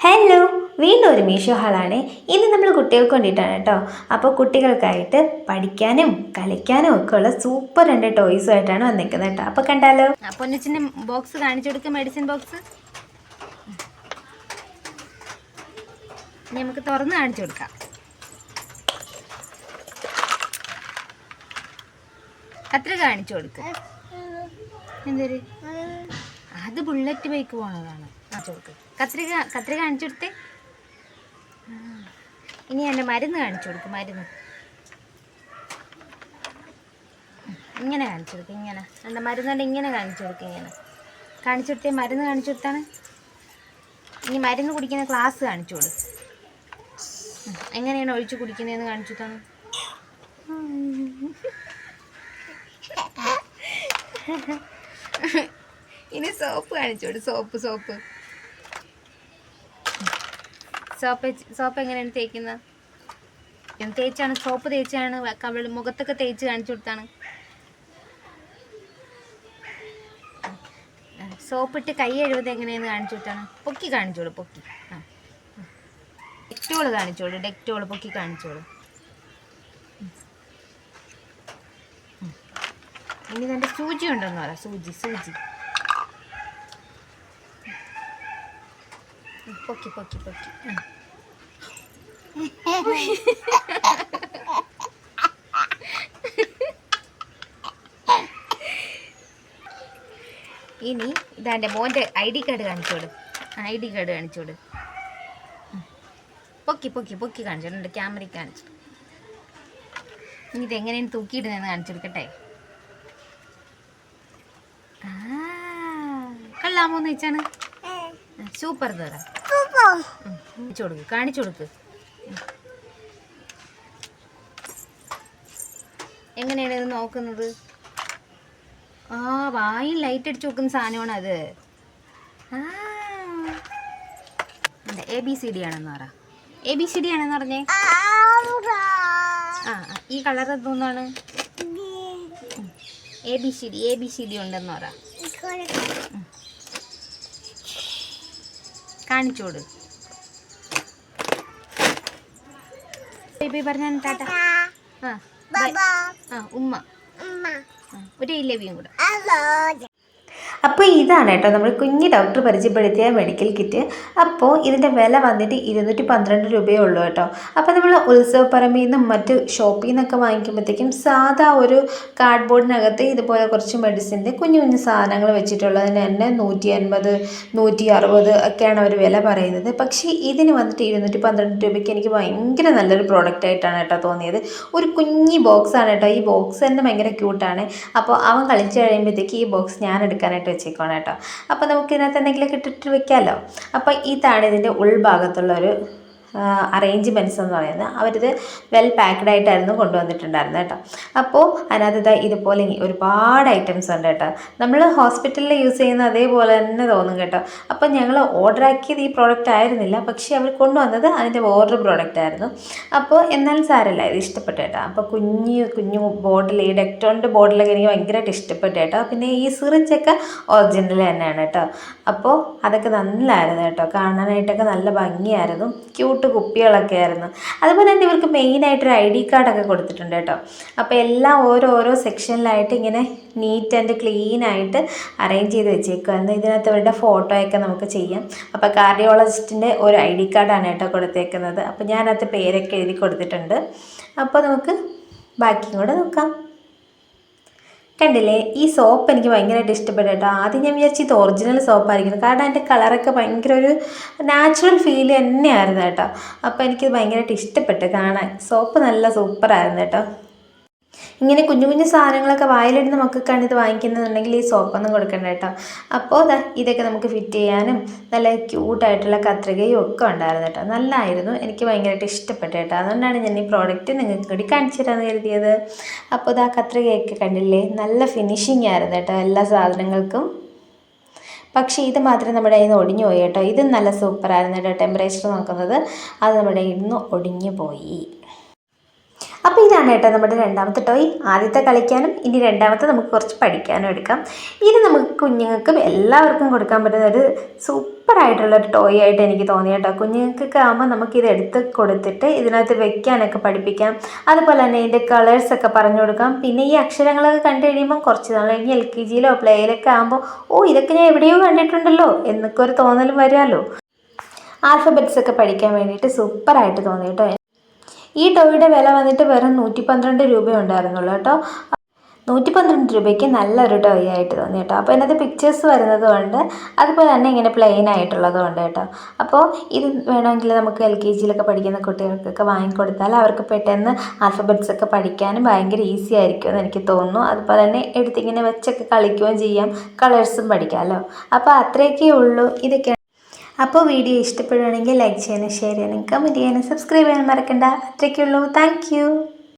Hello വീണ്ടും ഒരു മീഷോ ഹാളാണ്. ഇന്ന് നമ്മൾ കുട്ടികൾക്ക് വേണ്ടിയിട്ടാണ് കേട്ടോ. അപ്പോൾ കുട്ടികൾക്കായിട്ട് പഠിക്കാനും കളിക്കാനും ഒക്കെ ഉള്ള സൂപ്പർ രണ്ട് ടോയ്സുമായിട്ടാണ് വന്നിരിക്കുന്നത് കേട്ടോ. അപ്പോൾ കണ്ടാലോ? പൊന്നച്ചിന്റെ ബോക്സ് കാണിച്ചു കൊടുക്കുക മെഡിസിൻ ബോക്സ് നമുക്ക് തുറന്ന് കാണിച്ചു കൊടുക്കാം. അത്ര കാണിച്ചു കൊടുക്കാം. എന്തൊരു? അത് ബുള്ളറ്റ് ബൈക്ക് പോണതാണ്. കത്രിക കത്രിക കാണിച്ചു കൊടുത്തേ? ഇനി എന്റെ മരുന്ന് കാണിച്ചു കൊടുക്കും മരുന്ന്. ഇങ്ങനെ കാണിച്ചു കൊടുക്കും ഇങ്ങനെ. എന്റെ മരുന്ന് കൊണ്ട് ഇങ്ങനെ കാണിച്ചു കൊടുക്കും ഇങ്ങനെ. കാണിച്ചു കൊടുത്തേ മരുന്ന് കാണിച്ചു കൊടുത്താണ്. ഇനി മരുന്ന് കുടിക്കുന്ന ക്ലാസ് കാണിച്ചു കൊടു എങ്ങനെയാണ് ഒഴിച്ച് കുടിക്കുന്നതെന്ന് കാണിച്ചു തന്നു. ഇനി സോപ്പ് കാണിച്ചു സോപ്പ് സോപ്പ്. സോപ്പ് സോപ്പ് എങ്ങനെയാണ് തേക്കുന്നത് ഞാൻ തേച്ചാണ് സോപ്പ് തേച്ചാണ് മുഖത്തൊക്കെ തേച്ച് കാണിച്ചു കൊടുത്താണ്. സോപ്പിട്ട് കൈ എഴുപത് എങ്ങനെയെന്ന് കാണിച്ചു കൊടുത്താണ്. പൊക്കി കാണിച്ചോളൂ പൊക്കി. ആ. കാണിച്ചോളൂ ഡെക്റ്റോൾ പൊക്കി കാണിച്ചോളൂ. ഇനി തന്റെ സൂചി ഉണ്ടെന്ന് പറ സൂചി സൂചി. പൊക്കി പൊക്കി പൊക്കി. ഇനി ഇതാന്റെ മോന്റെ ഐ ഡി കാർഡ് കാണിച്ചോട് ഐ ഡി കാർഡ് കാണിച്ചോട്. പൊക്കി പൊക്കി പൊക്കി കാണിച്ചോണ്ട് ക്യാമറയ്ക്ക് കാണിച്ചു ഇനി ഇതെങ്ങനെയാണ് തൂക്കിയിടുന്നതെന്ന് കാണിച്ചു കൊടുക്കട്ടെ. കള്ളാമോന്ന് വെച്ചാണ് സൂപ്പർ തറ കാണിച്ചു കൊടുക്ക് കാണിച്ചു കൊടുക്ക്. എങ്ങനെയാണ് ഇത് നോക്കുന്നത്? ആ വായിൽ ലൈറ്റ് അടിച്ചു നോക്കുന്ന സാധനമാണ് അത്. എ ബി സി ഡി ആണെന്ന് പറ. എ ബി സി ഡി ആണെന്ന് പറഞ്ഞേ? ആ ഈ കളർ എന്തോന്നാണ് A B C D A B C D ഉണ്ടെന്ന് പറ. കാണിച്ചോട്. പറഞ്ഞ ടാറ്റ ആ ഉമ്മ. ഒരു ഇല്ലവിയും കൂടെ. അപ്പോൾ ഇതാണ് കേട്ടോ നമ്മൾ കുഞ്ഞ് ഡോക്ടർ പരിചയപ്പെടുത്തിയ മെഡിക്കൽ കിറ്റ് അപ്പോൾ ഇതിന്റെ വില വന്നിട്ട് ഇരുന്നൂറ്റി പന്ത്രണ്ട് രൂപയേ ഉള്ളൂ കേട്ടോ. അപ്പോൾ നമ്മൾ ഉത്സവപ്പറമ്പിൽ നിന്നും മറ്റ് ഷോപ്പിൽ നിന്നൊക്കെ വാങ്ങിക്കുമ്പോഴത്തേക്കും സാധാ ഒരു കാർഡ്ബോർഡിനകത്ത് ഇതുപോലെ കുറച്ച് മെഡിസിന്റെ കുഞ്ഞു കുഞ്ഞു സാധനങ്ങൾ വെച്ചിട്ടുള്ളതിന് തന്നെ നൂറ്റി അൻപത് നൂറ്റി അറുപത് ഒക്കെയാണ് അവർ വില പറയുന്നത്. പക്ഷേ ഇതിന് വന്നിട്ട് ഇരുന്നൂറ്റി പന്ത്രണ്ട് രൂപയ്ക്ക് എനിക്ക് ഭയങ്കര നല്ലൊരു പ്രോഡക്റ്റ് ആയിട്ടാണ് കേട്ടോ തോന്നിയത്. ഒരു കുഞ്ഞി ബോക്സാണ് കേട്ടോ. ഈ ബോക്സ് തന്നെ ഭയങ്കര ക്യൂട്ടാണ് അപ്പോൾ അവൻ കളിച്ച് കഴിയുമ്പോഴത്തേക്ക് ഈ ബോക്സ് ഞാൻ എടുക്കാനായിട്ട് വെച്ചേക്കുവാണ് കേട്ടോ. അപ്പോൾ നമുക്ക് ഇതിനകത്ത് എന്തെങ്കിലുമൊക്കെ ഇട്ടിട്ട് വെക്കാമല്ലോ അപ്പോൾ ഇതാണ് ഇതിന്റെ ഉൾഭാഗത്തുള്ളൊരു അറേഞ്ച്മെന്റ്സ് എന്ന് പറയുന്നത്. അവരിത് വെൽ പാക്ക്ഡ് ആയിട്ടായിരുന്നു കൊണ്ടുവന്നിട്ടുണ്ടായിരുന്നത് കേട്ടോ. അപ്പോൾ അതിനകത്ത് ഇതാ ഇതുപോലെ ഒരുപാട് ഐറ്റംസ് ഉണ്ട് കേട്ടോ. നമ്മൾ ഹോസ്പിറ്റലിൽ യൂസ് ചെയ്യുന്ന അതേപോലെ തന്നെ തോന്നും കേട്ടോ. അപ്പോൾ ഞങ്ങൾ ഓർഡർ ആക്കിയത് ഈ പ്രോഡക്റ്റ് ആയിരുന്നില്ല. പക്ഷേ അവർ കൊണ്ടുവന്നത് അതിന്റെ ഓർഡർ പ്രോഡക്റ്റ് ആയിരുന്നു. അപ്പോൾ എന്നാലും സാരമില്ല ഇത് ഇഷ്ടപ്പെട്ടു കേട്ടോ. അപ്പോൾ കുഞ്ഞു കുഞ്ഞു ബോട്ടിൽ ഈ ഡെക്ടോണിന്റെ ബോട്ടിലൊക്കെ എനിക്ക് ഭയങ്കരമായിട്ട് ഇഷ്ടപ്പെട്ടു കേട്ടോ. പിന്നെ ഈ സിറിഞ്ചൊക്കെ ഒറിജിനൽ തന്നെയാണ് കേട്ടോ. അപ്പോൾ അതൊക്കെ നല്ലതായിരുന്നു കേട്ടോ. കാണാനായിട്ടൊക്കെ നല്ല ഭംഗിയായിരുന്നു. ക്യൂട്ട് കുപ്പികളൊക്കെ ആയിരുന്നു. അതുപോലെ തന്നെ ഇവർക്ക് മെയിനായിട്ടൊരു ഐ ഡി കാർഡൊക്കെ കൊടുത്തിട്ടുണ്ട് കേട്ടോ. അപ്പോൾ എല്ലാം ഓരോരോ ഓരോ സെക്ഷനിലായിട്ട് ഇങ്ങനെ നീറ്റ് ആൻഡ് ക്ലീൻ ആയിട്ട് അറേഞ്ച് ചെയ്ത് വെച്ചേക്കുമായിരുന്നു ഇതിനകത്ത് ഇവരുടെ ഫോട്ടോയൊക്കെ നമുക്ക് ചെയ്യാം. അപ്പോൾ കാർഡിയോളജിസ്റ്റിന്റെ ഒരു ഐ ഡി കാർഡാണ് കേട്ടോ കൊടുത്തേക്കുന്നത്. അപ്പോൾ ഞാനകത്ത് പേരൊക്കെ എഴുതി കൊടുത്തിട്ടുണ്ട്. അപ്പോൾ നമുക്ക് ബാക്കിയും കൂടെ നോക്കാം. കണ്ടില്ലേ ഈ സോപ്പ് എനിക്ക് ഭയങ്കരമായിട്ട് ഇഷ്ടപ്പെട്ടു കേട്ടോ. ആദ്യം ഞാൻ വിചാരിച്ചു ഇത് ഒറിജിനൽ സോപ്പായിരിക്കുന്നു കാരണം അതിന്റെ കളറൊക്കെ ഭയങ്കര ഒരു നാച്ചുറൽ ഫീൽ തന്നെയായിരുന്നു കേട്ടോ. അപ്പോൾ എനിക്കിത് ഭയങ്കരമായിട്ട് ഇഷ്ടപ്പെട്ടു കാണാൻ. സോപ്പ് നല്ല സൂപ്പറായിരുന്നു കേട്ടോ. ഇങ്ങനെ കുഞ്ഞു കുഞ്ഞു സാധനങ്ങളൊക്കെ വായിലിടുന്ന മക്കൾക്കാണ് ഇത് വാങ്ങിക്കുന്നുണ്ടെങ്കിൽ ഈ സോപ്പൊന്നും കൊടുക്കണ്ട കേട്ടോ. അപ്പോൾ ദാ ഇതൊക്കെ നമുക്ക് ഫിറ്റ് ചെയ്യാനും നല്ല ക്യൂട്ടായിട്ടുള്ള കത്രികയും ഒക്കെ ഉണ്ടായിരുന്നു കേട്ടോ. നല്ലതായിരുന്നു എനിക്ക് ഭയങ്കരമായിട്ട് ഇഷ്ടപ്പെട്ടു കേട്ടോ. അതുകൊണ്ടാണ് ഞാൻ ഈ പ്രോഡക്റ്റ് നിങ്ങൾക്ക് കൂടി കാണിച്ചു തരാമെന്ന് കരുതിയത്. അപ്പോൾ ഇതാ കത്രികയൊക്കെ കണ്ടില്ലേ? നല്ല ഫിനിഷിംഗ് ആയിരുന്നു കേട്ടോ എല്ലാ സാധനങ്ങൾക്കും. പക്ഷേ ഇത് മാത്രം നമ്മുടെ കയ്യിൽ നിന്ന് ഒടിഞ്ഞു പോയി കേട്ടോ. ഇത് നല്ല സൂപ്പറായിരുന്നു കേട്ടോ. ടെമ്പറേച്ചർ നോക്കുന്നത്. അത് നമ്മുടെ ഇന്ന് ഒടിഞ്ഞു പോയി. അപ്പോൾ ഇതാണ് കേട്ടോ നമ്മുടെ രണ്ടാമത്തെ ടോയ്. ആദ്യത്തെ കളിക്കാനും ഇനി രണ്ടാമത്തെ നമുക്ക് കുറച്ച് പഠിക്കാനും എടുക്കാം. ഇത് നമുക്ക് കുഞ്ഞുങ്ങൾക്കും എല്ലാവർക്കും കൊടുക്കാൻ പറ്റുന്ന ഒരു സൂപ്പറായിട്ടുള്ള ഒരു ടോയ് ആയിട്ട് എനിക്ക് തോന്നി കേട്ടോ. കുഞ്ഞുങ്ങൾക്കൊക്കെ ആകുമ്പോൾ ഇത് എടുത്ത് കൊടുത്തിട്ട് ഇതിനകത്ത് വെക്കാനൊക്കെ പഠിപ്പിക്കാം. അതുപോലെ തന്നെ ഇതിന്റെ കളേഴ്സൊക്കെ പറഞ്ഞു കൊടുക്കാം. പിന്നെ ഈ അക്ഷരങ്ങളൊക്കെ കണ്ടു കഴിയുമ്പോൾ കുറച്ച് നാൾ കഴിഞ്ഞ് എൽ കെ ജിയിലോ പ്ലേയിലൊക്കെ ആകുമ്പോൾ ഓ ഇതൊക്കെ ഞാൻ എവിടെയോ കണ്ടിട്ടുണ്ടല്ലോ എന്നൊക്കെ ഒരു തോന്നലും വരാമല്ലോ. ആൽഫബറ്റ്സ് ഒക്കെ പഠിക്കാൻ വേണ്ടിയിട്ട് സൂപ്പറായിട്ട് തോന്നി കേട്ടോ ഈ ടോയുടെ വില വന്നിട്ട് വെറും നൂറ്റി പന്ത്രണ്ട് രൂപ ഉണ്ടായിരുന്നുള്ളൂ കേട്ടോ. നൂറ്റി പന്ത്രണ്ട് രൂപയ്ക്ക് നല്ലൊരു ടോയ് ആയിട്ട് തോന്നി കേട്ടോ. അപ്പോൾ ഇതിനകത്ത് പിക്ചേഴ്സ് വരുന്നത് കൊണ്ട് അതുപോലെ തന്നെ ഇങ്ങനെ പ്ലെയിൻ ആയിട്ടുള്ളതും ഉണ്ട് കേട്ടോ. അപ്പോൾ ഇത് വേണമെങ്കിൽ നമുക്ക് എൽ കെ ജിയിലൊക്കെ പഠിക്കുന്ന കുട്ടികൾക്കൊക്കെ വാങ്ങിക്കൊടുത്താൽ അവർക്ക് പെട്ടെന്ന് ആൽഫബറ്റ്സ് ഒക്കെ പഠിക്കാനും ഭയങ്കര ഈസി ആയിരിക്കും എന്ന് എനിക്ക് തോന്നുന്നു. അതുപോലെ തന്നെ എടുത്തിങ്ങനെ വെച്ചൊക്കെ കളിക്കുകയും ചെയ്യാം. കളേഴ്സും പഠിക്കാമല്ലോ അപ്പോൾ അത്രയൊക്കെ ഉള്ളൂ. ഇതൊക്കെ അപ്പോൾ വീഡിയോ ഇഷ്ടപ്പെടുകയാണെങ്കിൽ ലൈക്ക് ചെയ്യാനും ഷെയർ ചെയ്യാനും കമന്റ് ചെയ്യാനും സബ്സ്ക്രൈബ് ചെയ്യാനും മറക്കണ്ട. അത്രയ്ക്കുള്ളൂ. താങ്ക്